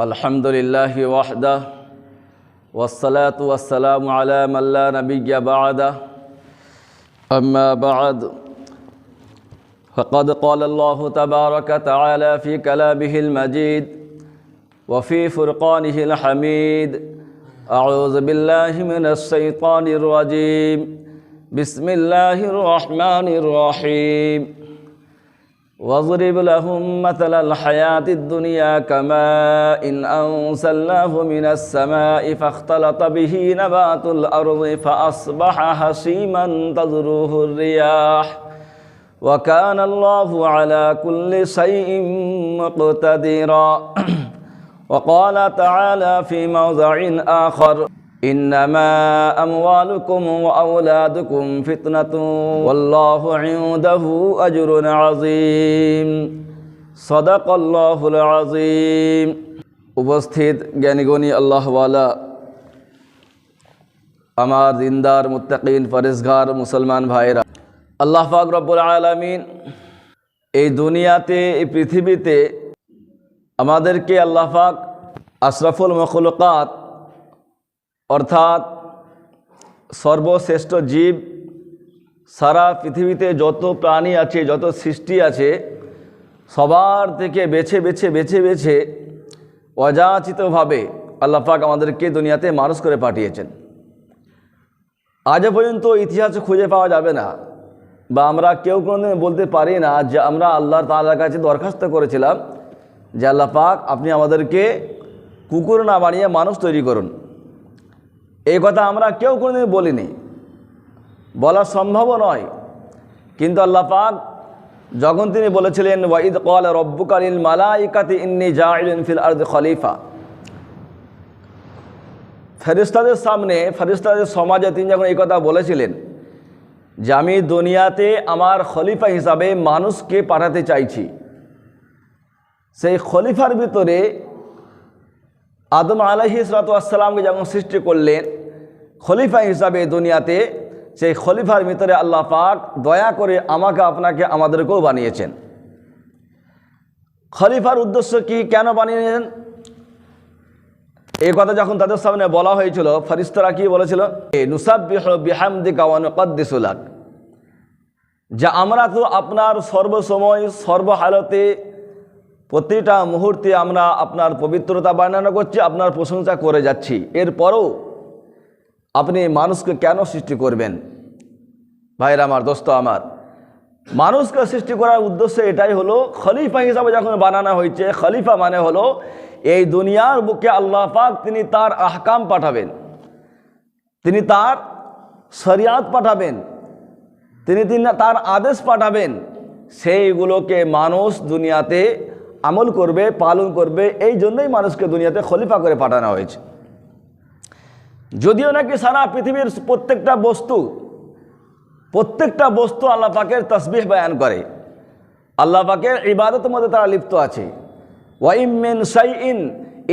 الحمد لله وحده والصلاة والسلام على من لا نبي بعده. أما بعد فقد قال الله تبارك تعالى في كلامه المجيد وفي فرقانه الحميد أعوذ بالله من الشيطان الرجيم بسم الله الرحمن الرحيم. واضرب لهم مثل الحياة الدنيا كماء إن أنزلناه من السماء فاختلط به نبات الأرض فأصبح هشيما تذروه الرياح وكان الله على كل شيء مقتدرا وقال تعالى في موضع آخر إنما أموالكم وأولادكم فتنة والله عنده أجر عظيم صدق الله العظيم উপস্থিত জ্ঞানীগণী আল্লাহওয়ালা আমার দিনদার মুত্তাকিন ফরেজগার মুসলমান ভাইরা আল্লাহ পাক রব্বুল আলমিন এই দুনিয়াতে এই পৃথিবীতে আমাদেরকে আল্লাহ পাক আশরাফুল মখলুকাত অর্থাৎ সর্বশ্রেষ্ঠ জীব সারা পৃথিবীতে যত প্রাণী আছে, যত সৃষ্টি আছে, সবার থেকে বেছে বেছে বেছে বেছে অযাচিতভাবে আল্লাপাক আমাদেরকে দুনিয়াতে মানুষ করে পাঠিয়েছেন। আজও পর্যন্ত ইতিহাসে খুঁজে পাওয়া যাবে না বা আমরা কেউ কোনোদিন বলতে পারি না যে আমরা আল্লাহ তাল্লার কাছে দরখাস্ত করেছিলাম যে আল্লাহ পাক আপনি আমাদেরকে কুকুর না বানিয়ে মানুষ তৈরি করুন। এই কথা আমরা কেউ কোনোদিন বলিনি। বলা সম্ভবও নয়। কিন্তু আল্লাহ পাক যখন তিনি বলেছিলেন ওয়াইদ কল রব্বুকালিল মালাইকাতি ইন্নি জাইলিন ফিল আর্দ খলিফা। ফেরিস্তাদের সামনে ফেরিস্তাদের সমাজে তিনি যখন এই কথা বলেছিলেন যে, আমি দুনিয়াতে আমার খলিফা হিসাবে মানুষকে পাঠাতে চাইছি। সেই খলিফার ভিতরে আদম আলহি সালাতামকে যখন সৃষ্টি করলেন, খলিফা হিসাবে দুনিয়াতে সেই খলিফার ভিতরে আল্লাহ পাক দয়া করে আমাকে, আপনাকে, আমাদেরকেও বানিয়েছেন। খলিফার উদ্দেশ্য কি, কেন বানিয়েছেন? এই কথা যখন তাদের সামনে বলা হয়েছিল ফরিস্তরা কি বলেছিল? এ নুসাবিহামদিকাওয়ানকদ্দিসুলাক যা আমরা তো আপনার সর্বসময় সর্বহালতে প্রতিটা মুহূর্তে আমরা আপনার পবিত্রতা বর্ণনা করছি, আপনার প্রশংসা করে যাচ্ছি। এরপরও আপনি মানুষকে কেন সৃষ্টি করবেন? ভাইরা আমার, দোস্ত আমার, মানুষকে সৃষ্টি করার উদ্দেশ্য এটাই হলো, খলিফা হিসাবে যখন বানানো হয়েছে, খলিফা মানে হলো, এই দুনিয়ার বুকে আল্লাহ পাক তিনি তার আহকাম পাঠাবেন। তিনি তার শরিয়াত পাঠাবেন। তিনি তিনি তার আদেশ পাঠাবেন। সেইগুলোকে মানুষ দুনিয়াতে আমল করবে, পালন করবে, এই জন্যই মানুষকে দুনিয়াতে খলিফা করে পাঠানো হয়েছে। যদিও নাকি সারা পৃথিবীর প্রত্যেকটা বস্তু প্রত্যেকটা বস্তু আল্লাহ পাকের তসবিহ বয়ান করে। আল্লাহ পাকের ইবাদতের মধ্যে তারা লিপ্ত আছে। ওয়াইমিন সাইইন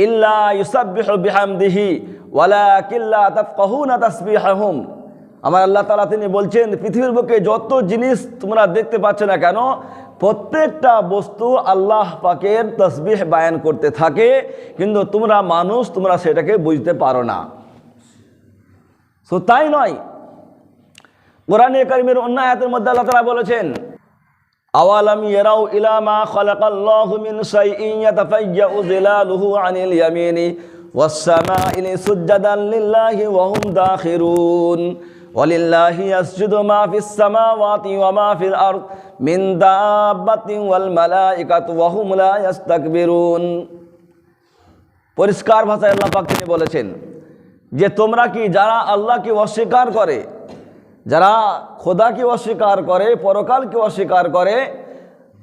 ইল্লা ইউসাব্বিহু বিহামদিহি ওয়ালা কিল্লা তাফকাহুনা তাসবিহাহুম। আমার আল্লাহ তালা তিনি বলছেন, পৃথিবীর বুকে যত জিনিস তোমরা দেখতে পাচ্ছ না কেন প্রত্যেকটা বস্তু আল্লাহ পাকের তসবিহ বায়ান করতে থাকে, কিন্তু তোমরা মানুষ, তোমরা সেটাকে বুঝতে পারো না। সো তাই নয়। কোরআন করিমের অন্য মধ্যে আল্লাহ তালা বলেছেন, আওয়ালাম ইয়ারাউ ইলা মা খালাকাল্লাহু মিন শাইইন ইয়াতাফায়্যাউ যিলালুহু আনিল ইয়ামিনি ওয়াস সামাইল সুজদান লিল্লাহি ওয়া হুম দাখিরুন। ওয়ালিল্লাহি আসজুদু মা ফিস সামাওয়াতি ওয়া মা ফিল আরদ মিন দাব্বাতিন ওয়াল মালাইকাতু ওয়া পরিষ্কার ভাষায় আল্লাহ পাক তিনি বলেছেন যে তোমরা কি যারা আল্লাহকে অস্বীকার করে, যারা খোদাকে অস্বীকার করে, পরকালকে অস্বীকার করে,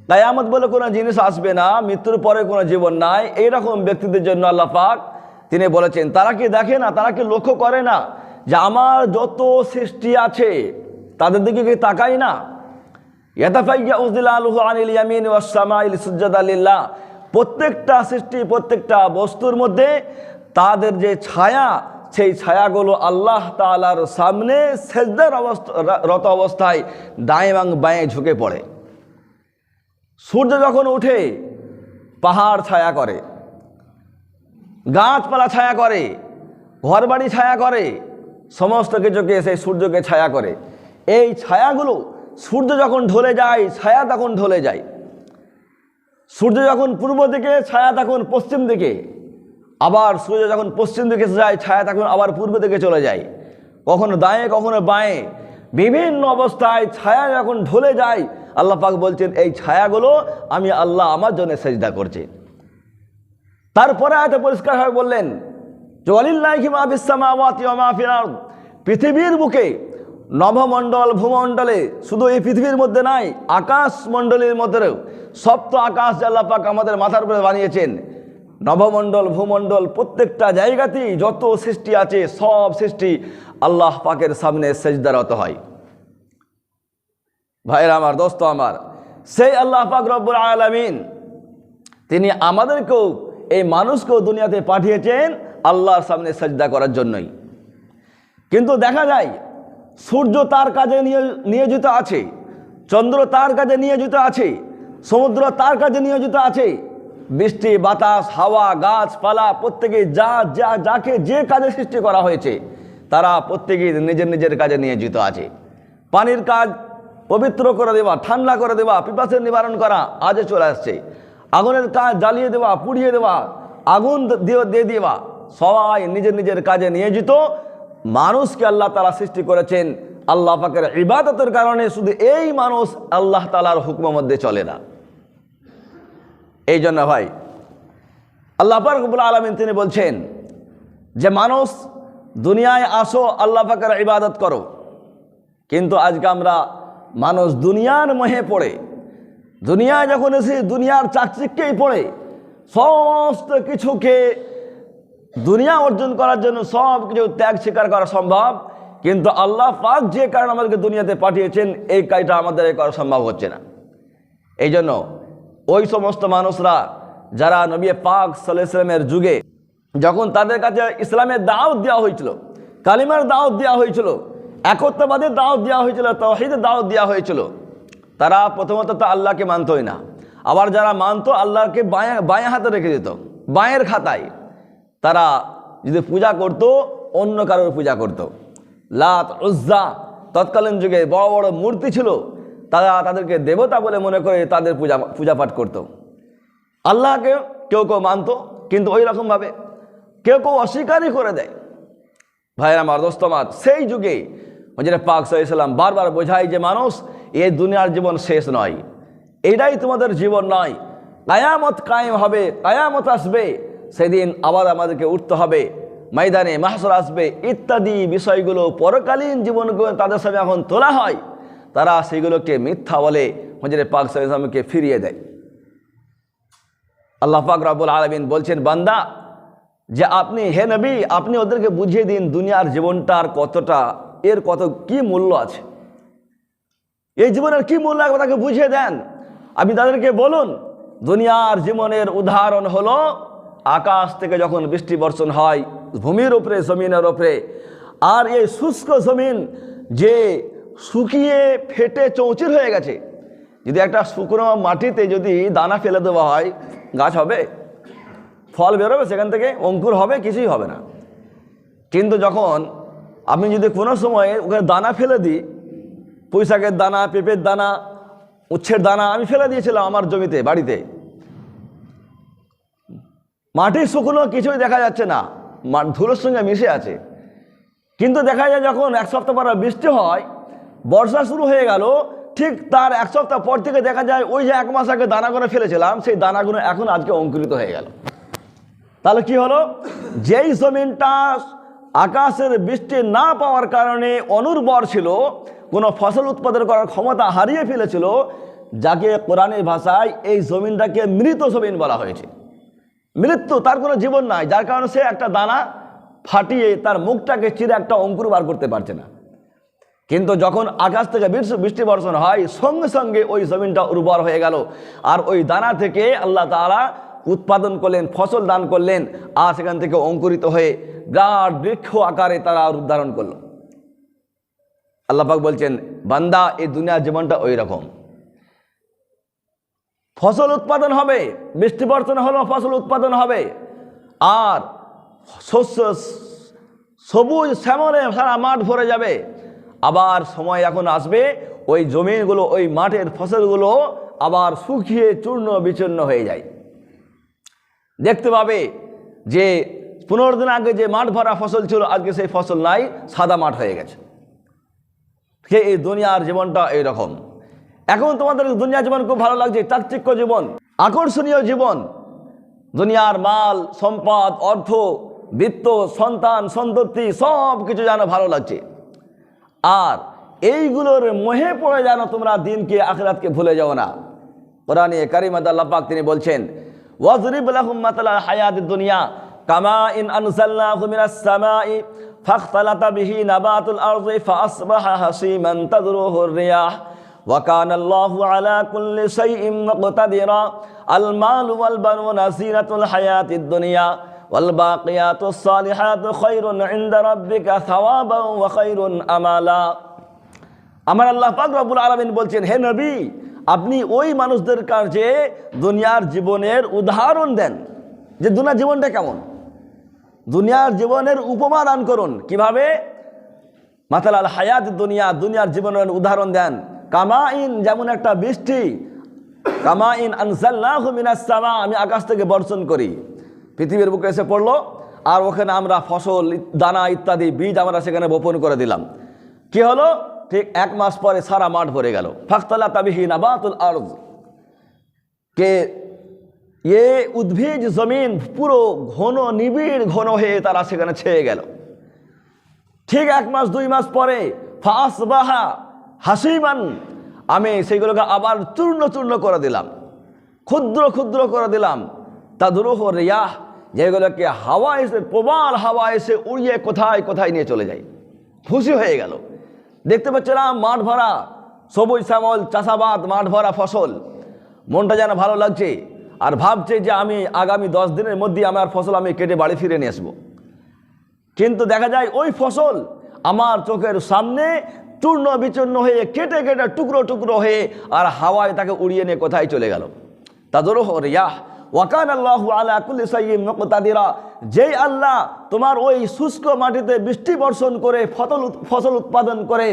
কায়ামত বলে কোনো জিনিস আসবে না, মৃত্যুর পরে কোনো জীবন নাই, এইরকম ব্যক্তিদের জন্য আল্লাহ পাক তিনি বলেছেন। তারা কি দেখে না? তারা কি লক্ষ্য করে না? যে আমার যত সৃষ্টি আছে, তাদের দিকে কি তাকাই না? প্রত্যেকটা সৃষ্টি, প্রত্যেকটা বস্তুর মধ্যে তাদের যে ছায়া, সেই ছায়াগুলো আল্লাহ তালার সামনে সেজদার অবস্থা, রত অবস্থায় দাঁয়ে এবং বাঁয়ে ঝুঁকে পড়ে। সূর্য যখন ওঠে পাহাড় ছায়া করে, গাছপালা ছায়া করে, ঘরবাড়ি ছায়া করে সমস্ত কিছুকে সেই সূর্যকে ছায়া করে। এই ছায়াগুলো সূর্য যখন ঢলে যায়, ছায়া তখন ঢলে যায়। সূর্য যখন পূর্ব দিকে, ছায়া তখন পশ্চিম দিকে। আবার সূর্য যখন পশ্চিম দিকে যায়, ছায়া তখন আবার পূর্ব দিকে চলে যায়। কখনো দায়ে, কখনো বাঁয়ে। বিভিন্ন অবস্থায় ছায়া যখন ঢলে যায়, আল্লাহ পাক বলছেন, এই ছায়াগুলো আমি আল্লাহ আমার জন্য সেজদা করছি। তারপরে এত পরিষ্কারভাবে বললেন পৃথিবীর বুকে নভমণ্ডল ভূমণ্ডলে শুধু এই পৃথিবীর মধ্যে নাই আকাশ মণ্ডলের মধ্যেও সপ্ত আকাশ যে আল্লাহ পাক আমাদের মাথার উপরে বানিয়েছেন। নভমণ্ডল ভূমণ্ডল প্রত্যেকটা জায়গাতেই যত সৃষ্টি আছে, সব সৃষ্টি আল্লাহ পাকের সামনে সেজদারত হয়। ভাইরা আমার, দোস্ত আমার, সেই আল্লাহ পাক রব্বুল আলামিন, তিনি আমাদেরকেও, এই মানুষকেও দুনিয়াতে পাঠিয়েছেন আল্লাহর সামনে সাজদা করার জন্যই। কিন্তু দেখা যায়, সূর্য তার কাজে নিয়- নিয়োজিত আছে, চন্দ্র তার কাজে নিয়োজিত আছে, সমুদ্র তার কাজে নিয়োজিত আছে, বৃষ্টি, বাতাস, হাওয়া, গাছপালা, প্রত্যেকে যা যা, যাকে যে কাজে সৃষ্টি করা হয়েছে, তারা প্রত্যেকেই নিজের নিজের কাজে নিয়োজিত আছে। পানির কাজ পবিত্র করে দেওয়া, ঠান্ডা করে দেওয়া, পিপাসের নিবারণ করা আজও চলে আসছে। আগুনের কাজ জ্বালিয়ে দেওয়া, পুড়িয়ে দেওয়া, আগুন দিয়ে দেওয়া সবাই নিজের নিজের কাজে নিয়োজিত। মানুষকে আল্লাহ তালা সৃষ্টি করেছেন আল্লাহ পাকের ইবাদতের কারণে শুধু এই মানুষ আল্লাহ তালার হুকুমের মধ্যে চলে না। এই জন্য ভাই, আল্লাহ পাকবুল আলমিন তিনি বলছেন যে, মানুষ দুনিয়ায় আসো, আল্লাহ পাকের ইবাদত করো। কিন্তু আজকে আমরা মানুষ দুনিয়ার মোহে পড়ে। দুনিয়ায় যখন এসে দুনিয়ার চাকচিক্যেই পড়ে, সমস্ত কিছুকে দুনিয়া অর্জন করার জন্য সব কিছু ত্যাগ স্বীকার করা সম্ভব, কিন্তু আল্লাহ পাক যে কারণে আমাদেরকে দুনিয়াতে পাঠিয়েছেন, এই কাজটা আমাদের করা সম্ভব হচ্ছে না। এই জন্য ওই সমস্ত মানুষরা, যারা নবী পাক সাল্লামের যুগে যখন তাদের কাছে ইসলামের দাওয়াত দেওয়া হয়েছিল, কালিমার দাওয়াত দেওয়া হয়েছিল, একত্ববাদের দাওয়াত দেওয়া হয়েছিল তহিদের দাওয়াত দেওয়া হয়েছিল, তারা প্রথমত তো আল্লাহকে মানতই না। আবার যারা মানতো, আল্লাহকে বাঁয়া বাঁয়া হাতে রেখে দিত, বাঁয়ের খাতায়। তারা যদি পূজা করত, অন্য কারোর পূজা করত। লাত, উজ্জা, তৎকালীন যুগে বড় বড় মূর্তি ছিল। তারা তাদেরকে দেবতা বলে মনে করে তাদের পূজা পূজা পাঠ করত। আল্লাহকে কেউ কেউ মানত, কিন্তু ওই রকমভাবে কেউ কেউ অস্বীকারই করে দেয়। ভাইয়ের আমার দোস্ত সেই যুগে হজরে পাক সাল্লাম বারবার বোঝায় যে মানুষ এই দুনিয়ার জীবন শেষ নয়। এটাই তোমাদের জীবন নয়। কায়ামত কায়েম হবে, কায়ামত আসবে। সেদিন আবার আমাদেরকে উঠতে হবে। ময়দানে মাহসর আসবে, ইত্যাদি বিষয়গুলো পরকালীন জীবনগুলো তাদের সামনে এখন তোলা হয়। তারা সেগুলোকে মিথ্যা বলে হজরে পাক সাল্লামকে ফিরিয়ে দেয়। আল্লাহ পাক রাবুল আলমিন বলছেন, বান্দা, যে আপনি, হে নবী, আপনি ওদেরকে বুঝিয়ে দিন দুনিয়ার জীবনটার কতটা, এর কত কি মূল্য আছে। এই জীবনের কি মূল্য তাকে বুঝিয়ে দেন। আপনি তাদেরকে বলুন, দুনিয়ার জীবনের উদাহরণ হলো আকাশ থেকে যখন বৃষ্টি বর্ষণ হয়, ভূমির উপরে, জমিনের উপরে, আর এই শুষ্ক জমিন যে শুকিয়ে ফেটে চৌচির হয়ে গেছে, যদি একটা শুকনো মাটিতে যদি দানা ফেলে দেওয়া হয়, গাছ হবে, ফল বেরোবে, সেখান থেকে অঙ্কুর হবে, কিছুই হবে না। কিন্তু যখন আমি যদি কোনো সময় ওখানে দানা ফেলে দিই, পুঁইশাকের দানা, পেঁপের দানা, উচ্ছের দানা আমি ফেলে দিয়েছিলাম আমার জমিতে, বাড়িতে মাটির শুকনো কিছুই দেখা যাচ্ছে না। ধুলোর সঙ্গে মিশে আছে। কিন্তু দেখা যায় যখন এক সপ্তাহ পর বৃষ্টি হয়, বর্ষা শুরু হয়ে গেল, ঠিক তার এক সপ্তাহ পর থেকে দেখা যায় ওই যে এক মাস আগে দানা করে ফেলেছিলাম, সেই দানাগুলো এখন আজকে অঙ্কুরিত হয়ে গেল। তাহলে কি হলো? যেই জমিনটা আকাশের বৃষ্টি না পাওয়ার কারণে অনুর্বর ছিল, কোনো ফসল উৎপাদন করার ক্ষমতা হারিয়ে ফেলেছিল, যাকে কোরআনের ভাষায় এই জমিনটাকে মৃত জমিন বলা হয়েছে। মৃত্যু তার কোনো জীবন নাই, যার কারণে সে একটা দানা ফাটিয়ে তার মুখটাকে চিরে একটা অঙ্কুর বার করতে পারছে না। কিন্তু যখন আকাশ থেকে বৃষ্টি বর্ষণ হয়, সঙ্গে সঙ্গে ওই জমিনটা উর্বর হয়ে গেল। আর ওই দানা থেকে আল্লাহ তাআলা উৎপাদন করলেন, ফসল দান করলেন, আর সেখান থেকে অঙ্কুরিত হয়ে বিরাট বৃক্ষ আকারে তারা রূপ ধারণ করল। আল্লাপাক বলছেন, বান্দা, এই দুনিয়ার জীবনটা ওই রকম। ফসল উৎপাদন হবে, বৃষ্টি বর্ষণ হলো, ফসল উৎপাদন হবে। আর শস্য সবুজ শ্যামলে সারা মাঠ ভরে যাবে। আবার সময় এখন আসবে, ওই জমিগুলো, ওই মাঠের ফসলগুলো আবার শুকিয়ে চূর্ণ বিচূর্ণ হয়ে যায়। দেখতে পাবে যে পনেরো দিন আগে যে মাঠ ভরা ফসল ছিল, আজকে সেই ফসল নাই, সাদা মাঠ হয়ে গেছে। এই দুনিয়ার জীবনটা এইরকম এখন তোমাদের দুনিয়া জীবন খুব ভালো লাগছে, তাত্ত্বিক জীবন, আকর্ষণীয় জীবন। দুনিয়ার মাল, সম্পদ, অর্থ, বৃত্ত, সন্তান, সন্ততি, সব কিছু যেন ভালো লাগছে। আর এইগুলোর মোহে পড়ে যেন তোমরা দিনকে, আখরাতকে ভুলে যাও না। কোরআনে কারিমাদ আল্লাপাক তিনি বলছেন, ওয়াজরিব দুনিয়া, কামা وكان الله على كل شيء مقتدرا المال والبنون زينة الحياة الدنيا والباقيات الصالحات خير عند ربك ثوابا وخير أمالا আমার আল্লাহ পাক রব্বুল আলামিন বলছেন হে নবী আপনি ওই মানুষদের কাছে দুনিয়ার জীবনের উদাহরণ দেন যে দুনিয়ার জীবনটা কেমন দুনিয়ার জীবনের উপমা দান করুন কিভাবে মাতাল আল হায়াত দুনিয়া দুনিয়ার জীবনের উদাহরণ দেন কামাইন, যেমন একটা বৃষ্টি, কামাইন আনসাল্লাহ মিনাস সামা, আমি আকাশ থেকে বর্ষণ করি। পৃথিবীর বুকে এসে পড়ল, আর ওখানে আমরা ফসল, দানা ইত্যাদি, বীজ আমরা সেখানে বপন করে দিলাম। কি হলো? ঠিক এক মাস পরে সারা মাঠ ভরে গেল। ফাখতালা তাবিহি নাবাতুল আরজ কে এ উদ্ভিদ জমিন পুরো ঘন, নিবিড় ঘন হয়ে তারা সেখানে ছেয়ে গেল। ঠিক এক মাস, দুই মাস পরে ফাঁস বাহা হাসিমান, আমি সেইগুলোকে আবার চূর্ণ চূর্ণ করে দিলাম। ক্ষুদ্র ক্ষুদ্র করে দিলাম। তা দুরুহ রিয়াহ, যেগুলোকে হাওয়া এসে প্রবল হাওয়া এসে উড়িয়ে কোথায় কোথায় নিয়ে চলে যায়। খুশি হয়ে গেল। দেখতে পাচ্ছিলাম মাঠ ভরা, সবুজ শ্যামল, চাষাবাদ, মাঠ ভরা ফসল। মনটা যেন ভালো লাগছে, আর ভাবছে যে আমি আগামী দশ দিনের মধ্যে আমার ফসল আমি কেটে বাড়ি ফিরে নিয়ে আসব। কিন্তু দেখা যায় ওই ফসল আমার চোখের সামনে চূর্ণ বিচূর্ণ হয়ে কেটে কেটে টুকরো টুকরো হয়ে আর হাওয়ায় তাকে উড়িয়ে নিয়ে কোথায় চলে গেল? তাদেরও রিয়াহ ওয়াকান আল্লাহ আলা কুল্লি সাইয়িম মুকতাদিরা, যেই আল্লাহ তোমার ওই শুষ্ক মাটিতে বৃষ্টি বর্ষণ করে ফসল ফসল উৎপাদন করে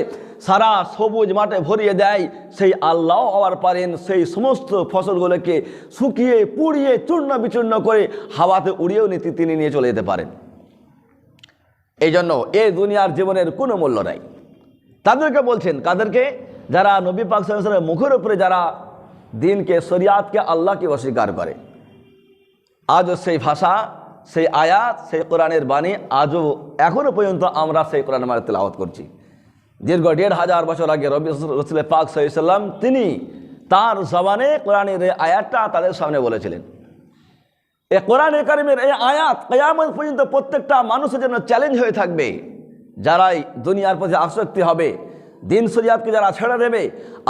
সারা সবুজ মাঠে ভরিয়ে দেয়, সেই আল্লাহ আবার পারেন সেই সমস্ত ফসলগুলোকে শুকিয়ে, পুড়িয়ে, চূর্ণ বিচূর্ণ করে হাওয়াতে উড়িয়েও নীতি তিনি নিয়ে চলে যেতে পারেন। এই জন্য এ দুনিয়ার জীবনের কোনো মূল্য নাই। তাদেরকে বলছেন, কাদেরকে? যারা নবী পাক সাল্লাল্লাহু মুখের উপরে যারা দিনকে, শরিয়াতকে আল্লাহকে অস্বীকার করে। আজও সেই ভাষা, সেই আয়াত, সেই কোরআনের বাণী আজও এখনও পর্যন্ত আমরা সেই কোরআন মানে তেলাওয়াত করছি। দীর্ঘ দেড় হাজার বছর আগে রবি রসুল পাক সাল্লাম তিনি তার জবানে কোরআনের এই আয়াতটা তাদের সামনে বলেছিলেন। এ কোরআন কারিমের এই আয়াত কেয়ামত পর্যন্ত প্রত্যেকটা মানুষের জন্য চ্যালেঞ্জ হয়ে থাকবে। যারাই দুনিয়ার প্রতি আসক্তি হবে, দিন শরিয়াতকে যারা ছেড়ে দেবে,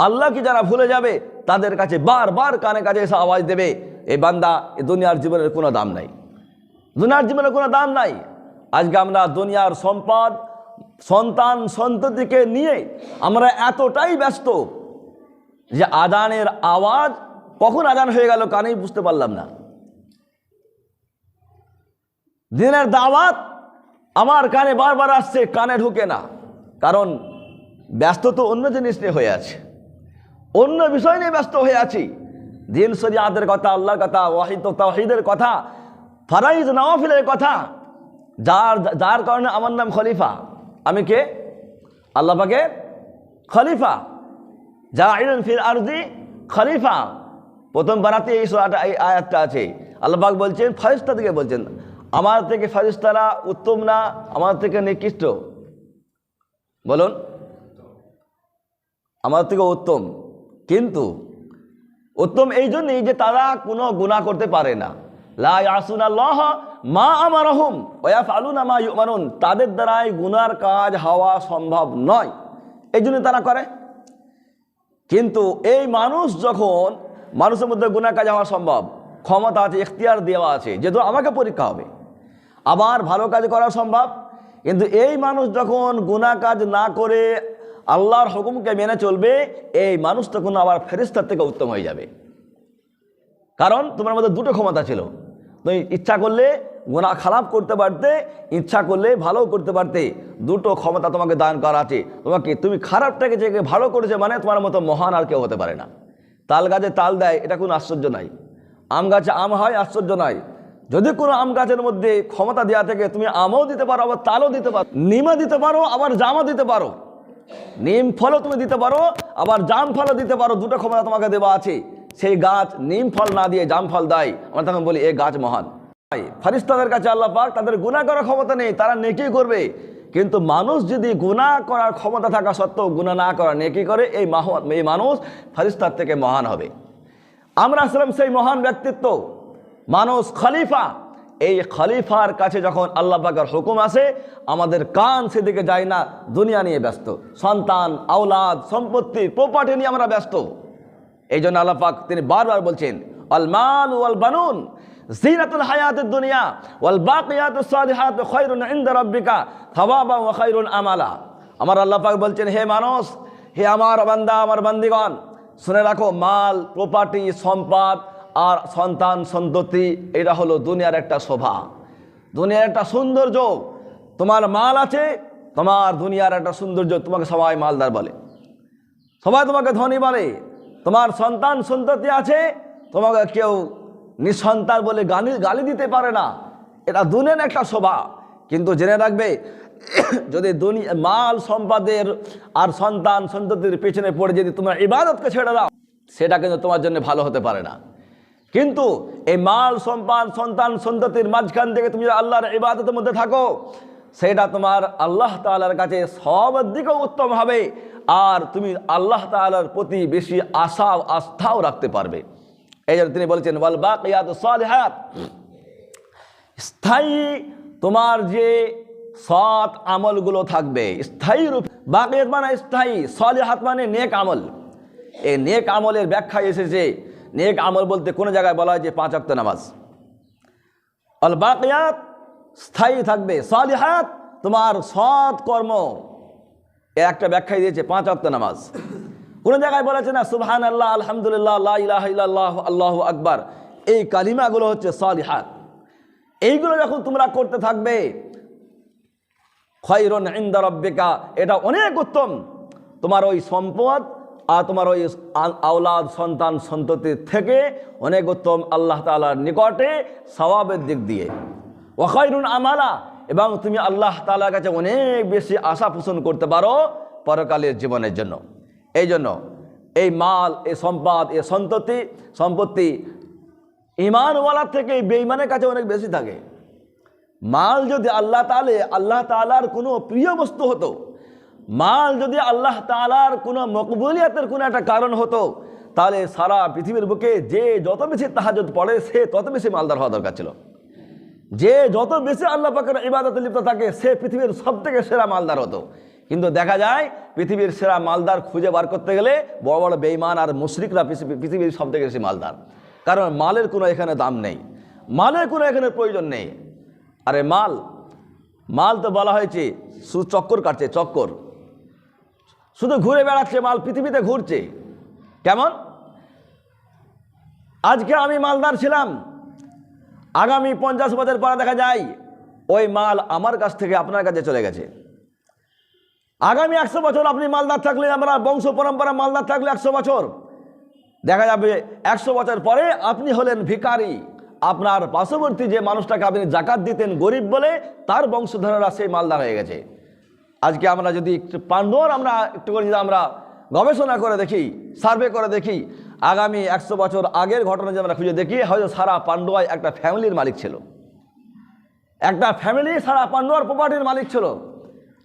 আল্লাহকে যারা ভুলে যাবে, তাদের কাছে বারবার কানে কাছে এসে আওয়াজ দেবে এই বান্দা এই দুনিয়ার জীবনের কোনো দাম নাই। দুনিয়ার জীবনের কোনো দাম নাই। আজকে আমরা দুনিয়ার সম্পদ, সন্তান, সন্ততিকে নিয়ে আমরা এতটাই ব্যস্ত যে আদানের আওয়াজ কখন আদান হয়ে গেল কানেই বুঝতে পারলাম না। দিনের দাওয়াত আমার কানে বারবার আসছে, কানে ঢুকে না। কারণ ব্যস্ত তো অন্য জিনিস নিয়ে হয়ে আছে। অন্য বিষয় নিয়ে ব্যস্ত হয়ে আছি। দিন শরিয়াতের কথা, আল্লাহর কথা, ওয়াহিদ তাহিদের কথা, ফারাইজ, নওয়াফিলের কথা, যার যার কারণে আমার নাম খলিফা। আমি কে? আল্লাহ পাকে খলিফা। যা আইরন ফির আরদি খলিফা। প্রথম বারাতে এই আয়াতটা আছে। আল্লাহবাক বলছেন ফারিস্তা থেকে বলছেন আমার থেকে ফারিস্তারা উত্তম না, আমার থেকে নিকৃষ্ট। বলুন। আমার থেকে উত্তম। কিন্তু উত্তম এই জন্যই যে তারা কোনো গুনাহ করতে পারে না। লা আল্লাহ মা আমার আমারহুম ওয়া ফালুনা মা ইউমানুন তাদের দ্বারাই গুনার কাজ হওয়া সম্ভব নয়। এই জন্য তারা করে। কিন্তু এই মানুষ যখন মানুষের মধ্যে গুনার কাজ হওয়া সম্ভব, ক্ষমতা আছে এখতিয়ার দেওয়া আছে, যেহেতু আমাকে পরীক্ষা হবে। আবার ভালো কাজ করা সম্ভব। কিন্তু এই মানুষ যখন গুনাহ কাজ না করে আল্লাহর হুকুমকে মেনে চলবে, এই মানুষ তখন আবার ফেরিস্তার থেকে উত্তম হয়ে যাবে। কারণ তোমার মধ্যে দুটো ক্ষমতা ছিল। তুমি ইচ্ছা করলে গুণা খারাপ করতে পারতে, ইচ্ছা করলে ভালো করতে পারতে। দুটো ক্ষমতা তোমাকে দান করা আছে। তোমাকে, তুমি খারাপটাকে যে ভালো করেছে মানে তোমার মতো মহান আর কেউ হতে পারে না। তাল গাছে তাল দেয়, এটা কোনো আশ্চর্য নাই। আম গাছে আম হয়, আশ্চর্য নয়। যদি কোনো আম গাছের মধ্যে ক্ষমতা দেওয়া থেকে, তুমি আমও দিতে পারো, আবার তালও দিতে পারো। নিমা দিতে পারো, আবার জামা দিতে পারো। নিম ফলও তুমি দিতে পারো, আবার জাম ফলও দিতে পারো, দুটো ক্ষমতা তোমাকে দেওয়া আছে। সেই গাছ নিম ফল না দিয়ে জাম ফল দেয়। আমরা তখন বলি, এ গাছ মহান। ফারিস্তাদের কাছে আল্লাহ পাক তাদের গুণা করার ক্ষমতা নেই, তারা নেকি করবে। কিন্তু মানুষ যদি গুণা করার ক্ষমতা থাকা সত্ত্বেও গুণা না করা নেকি করে, এই এই মানুষ ফারিস্তার থেকে মহান হবে। আমরা আসলাম সেই মহান ব্যক্তিত্ব। মানুষ খলিফা। এই খলিফার কাছে যখন আল্লাহ পাকের হুকুম আসে, আমাদের কান সেদিকে যায় না, দুনিয়া নিয়ে ব্যস্ত। সন্তান, আওলাদ, সম্পত্তি প্রপার্টি নিয়ে আমরা ব্যস্ত। এই জন্য আল্লাহ পাক তিনি বারবার বলছেন, আল মাল ওয়াল বানুন, জিনাতুল হায়াতের দুনিয়া, ওয়াল বাকিয়াতুস সালিহাত খায়রুন ইনদা রাব্বিকা থাওয়াবা ওয়া খায়রুন আমালা। আমার আল্লাহ পাক বলছেন, হে মানুষ, হে আমার বান্দা, আমার বান্দিগণ, শুনে রাখো, মাল প্রপার্টি সম্পদ আর সন্তান, সন্ততি, এটা হলো দুনিয়ার একটা শোভা। দুনিয়ার একটা সৌন্দর্য, তোমার মাল আছে, তোমার দুনিয়ার একটা সৌন্দর্য তোমাকে সবাই মালদার বলে। সবাই তোমাকে ধনী বলে, তোমার সন্তান, সন্ততি আছে, তোমাকে কেউ নিঃসন্তান বলে গালি গালি দিতে পারে না। এটা দুনিয়ার একটা শোভা। কিন্তু জেনে রাখবে, যদি দুনিয়া মাল সম্পাদের আর সন্তান, সন্ততির পেছনে পড়ে যদি তোমার ইবাদতকে ছেড়ে দাও, সেটা কিন্তু তোমার জন্য ভালো হতে পারে না। কিন্তু এই মাল, সম্পাদ, সন্তান, সন্ততির মাঝখান থেকে তুমি যদি আল্লাহর ইবাদতের মধ্যে থাকো, সেটা তোমার আল্লাহ তাআলার কাছে সব দিকেও উত্তম হবে, আর তুমি আল্লাহ তাআলার প্রতি বেশি আশা আস্থাও রাখতে পারবে। এই জন্য তিনি বলছেন, ওয়াল বাকিয়াত সালিহাত। স্থায়ী তোমার যে সৎ আমলগুলো থাকবে, স্থায়ী রূপ, বাকিয়াত মানে স্থায়ী, সলিহাত মানে নেক আমল। এই নেক আমলের ব্যাখ্যা এসেছে নেক আমল বলতে কোনো জায়গায় বলা হয় যে পাঁচ অক্ত নামাজ। আল বাকিয়াত স্থায়ী থাকবে, সালিহাত তোমার সৎ কর্ম। এর একটা ব্যাখ্যাই দিয়েছে, পাঁচ অক্ত নামাজ। কোনো জায়গায় বলেছে না সুবহান আল্লাহ আলহামদুলিল্লাহ আল্লাহ ইল্লাল্লাহ, আল্লাহ আকবার। এই কালিমাগুলো হচ্ছে সালিহাত। এইগুলো যখন তোমরা করতে থাকবে খৈরন ইন্দা রব্বিকা, এটা অনেক উত্তম। তোমার ওই সম্পদ আর তোমার ওই আওলাদ, সন্তান সন্ততির থেকে অনেক উত্তম আল্লাহ তালার নিকটে সওয়াবের দিক দিয়ে। ওয়াখাইরুন আমালা, এবং তুমি আল্লাহ তাআলার কাছে অনেক বেশি আশা পোষণ করতে পারো পরকালের জীবনের জন্য। এই জন্য এই মাল এ সম্পদ এ সন্ততি, সম্পত্তি ইমানওয়ালার থেকে বেইমানের কাছে অনেক বেশি থাকে। মাল যদি আল্লাহ তালে আল্লাহ তালার কোনো প্রিয় বস্তু হতো মাল যদি আল্লাহ তালার কোনো মকবুলিয়াতের কোনো একটা কারণ হতো, তাহলে সারা পৃথিবীর বুকে যে যত বেশি তাহাজত পড়ে, সে তত বেশি মালদার হওয়া দরকার ছিল। যে যত বেশি আল্লাহ পাকের ইবাদতে লিপ্ত থাকে, সে পৃথিবীর সব থেকে সেরা মালদার হতো। কিন্তু দেখা যায়, পৃথিবীর সেরা মালদার খুঁজে বার করতে গেলে বড় বড় বেইমান আর মুশরিকরা পৃথিবীর সব থেকে বেশি মালদার। কারণ মালের কোনো এখানে দাম নেই। মালের কোনো এখানে প্রয়োজন নেই। আরে মাল মাল তো বলা হয়েছে শুধু চক্কর কাটছে, চক্কর। শুধু ঘুরে বেড়াচ্ছে মাল, পৃথিবীতে ঘুরছে। কেমন? আজকে আমি মালদার ছিলাম। আগামী পঞ্চাশ বছর পরে দেখা যায়, ওই মাল আমার কাছ থেকে আপনার কাছে চলে গেছে। আগামী একশো বছর আপনি মালদার থাকলে, আমরা বংশ পরম্পরা মালদার থাকলে একশো বছর। দেখা যাবে, একশো বছর পরে আপনি হলেন ভিখারি। আপনার পার্শ্ববর্তী যে মানুষটাকে আপনি জাকাত দিতেন গরিব বলে, তার বংশধরেরা সেই মালদার হয়ে গেছে। আজকে আমরা যদি একটু পাণ্ডর আমরা একটু করে যদি আমরা গবেষণা করে দেখি, সার্ভে করে দেখি, আগামী একশো বছর আগের ঘটনা যদি আমরা খুঁজে দেখি, হয়তো সারা পাণ্ডুয়ায় একটা ফ্যামিলির মালিক ছিল। একটা ফ্যামিলি সারা পাণ্ডুয়ার প্রপার্টির মালিক ছিল।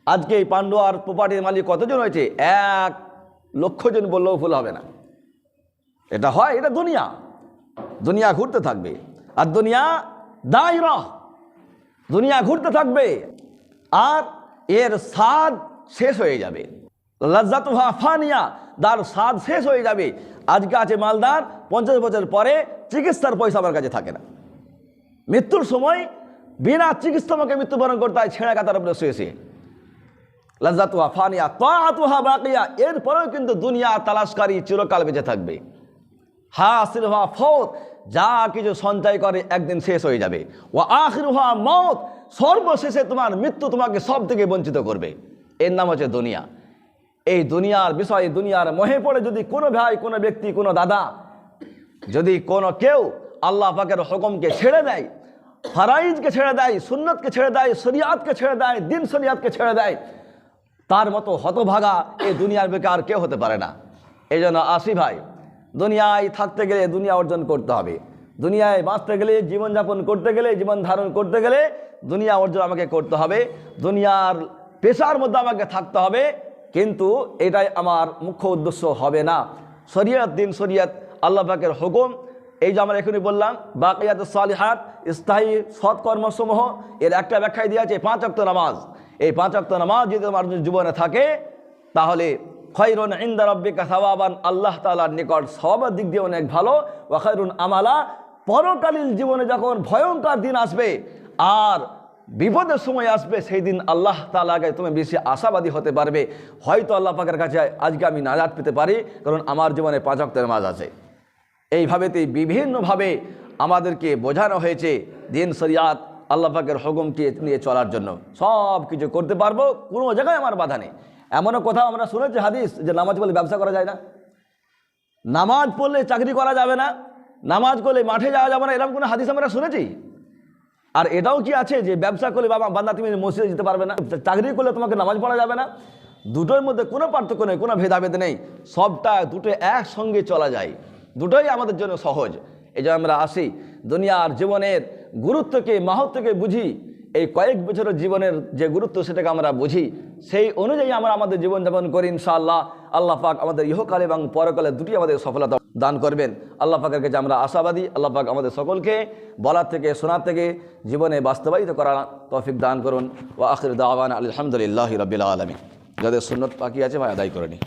আজকে এই পাণ্ডুয়ার প্রপার্টির মালিক কতজন হয়েছে? এক লক্ষ জন বললেও ভুল হবে না। এটা হয়, এটা দুনিয়া। দুনিয়া ঘুরতে থাকবে। আর দুনিয়া দায়রা। দুনিয়া ঘুরতে থাকবে। আর এর স্বাদ শেষ হয়ে যাবে। লজ্জাত ফানিয়া, তার স্বাদ শেষ হয়ে যাবে। আজকে আছে মালদার পঞ্চাশ বছর পরে চিকিৎসার পয়সা আমার কাছে থাকে না। মৃত্যুর সময় বিনা চিকিৎসা আমাকে মৃত্যুবরণ করতে হয়, ছেঁড়া কাতার উপরে শুয়ে শুয়ে। লজ্জাতুহা ফানিয়া তাহাতুহা বাকিয়া, এরপরেও কিন্তু দুনিয়া তালাশকারী চিরকাল বেঁচে থাকবে। হাসিল হওয়া ফৌত, যা কিছু সঞ্চয় করে একদিন শেষ হয়ে যাবে। ও আখির হওয়া মত সর্বশেষে তোমার মৃত্যু তোমাকে সব থেকে বঞ্চিত করবে। এর নাম হচ্ছে দুনিয়া। এই দুনিয়ার বিষয়ে দুনিয়ার মহে পড়ে যদি কোনো ভাই, কোনো ব্যক্তি, কোনো দাদা, যদি কোনো কেউ আল্লাহ পাকের হুকুমকে ছেড়ে দেয়, ফারাইজকে ছেড়ে দেয়, সুন্নতকে ছেড়ে দেয়, শরিয়াতকে ছেড়ে দেয়, দিন শরিয়াতকে ছেড়ে দেয়, তার মতো হতভাগা এই দুনিয়ার বেকার কেউ হতে পারে না। এই জন্য আসি ভাই, দুনিয়ায় থাকতে গেলে দুনিয়া অর্জন করতে হবে। দুনিয়ায় বাঁচতে গেলে, জীবনযাপন করতে গেলে, জীবন ধারণ করতে গেলে দুনিয়া অর্জন আমাকে করতে হবে। দুনিয়ার পেশার মধ্যে আমাকে থাকতে হবে, কিন্তু এটাই আমার মুখ্য উদ্দেশ্য হবে না। শরিয়ত দিন, শরিয়ত আল্লাহ পাকের হুকুম। এই যে আমরা এখনই বললাম, বাকিয়াত সালিহাত, স্থায়ী সৎকর্মসমূহ, এর একটা ব্যাখ্যায় দিয়েছে পাঁচ অক্ত নামাজ। এই পাঁচ অক্ত নামাজ যদি তোমার জীবনে থাকে, তাহলে খৈরুন ইন্দা রব্বিকা সাবাবান আল্লাহ তালার নিকট সবার দিক দিয়ে অনেক ভালো ওয়াখাইরুন আমালা পরকালীন জীবনে যখন ভয়ঙ্কর দিন আসবে আর বিপদের সময় আসবে, সেই দিন আল্লাহ তালাকে তুমি বেশি আশাবাদী হতে পারবে। হয়তো আল্লাহ পাকের কাছে আজকে আমি নাজাত পেতে পারি, কারণ আমার জীবনে পাঁচ অক্তের মাঝ আছে। এইভাবেতেই বিভিন্নভাবে আমাদেরকে বোঝানো হয়েছে দিন শরিয়াত আল্লাহ পাকের হুকুমকে নিয়ে চলার জন্য। সব কিছু করতে পারব, কোনো জায়গায় আমার বাধা নেই। এমনও কোথাও আমরা শুনেছি হাদিস যে নামাজ পড়লে ব্যবসা করা যায় না। নামাজ পড়লে চাকরি করা যাবে না। নামাজ করলে মাঠে যাওয়া যাবে না, এরকম কোনো হাদিস আমরা শুনেছি? আর এটাও কি আছে যে ব্যবসা করলে বাবা, বান্দা তুমি মসজিদে যেতে পারবে না, চাকরি করলে তোমাকে নামাজ পড়া যাবে না? দুটোর মধ্যে কোনো পার্থক্য নেই, কোনো ভেদাভেদ নেই, সবটা দুটো একসঙ্গে চলা যায়। দুটোই আমাদের জন্য সহজ। এই যে আমরা আসি, দুনিয়ার জীবনের গুরুত্বকে, মাহাত্মকে বুঝি, এই কয়েক বছরের জীবনের যে গুরুত্ব সেটাকে আমরা বুঝি, সেই অনুযায়ী আমরা আমাদের জীবনযাপন করি ইনশাআল্লাহ। আল্লাহ পাক আমাদের ইহকাল এবং পরকালে দুটি আমাদের সফলতা দান করবেন। আল্লাহ পাকের কাছে আমরা আশাবাদী, আল্লাহ পাক আমাদের সকলকে বলার থেকে, শোনার থেকে, জীবনে বাস্তবায়িত করা তৌফিক দান করুন। ও আখির দাওয়ান আলহামদুলিল্লাহ রবিল আলমী যাদের সুন্নত পাকি আছে ভাই, আদায় করে নি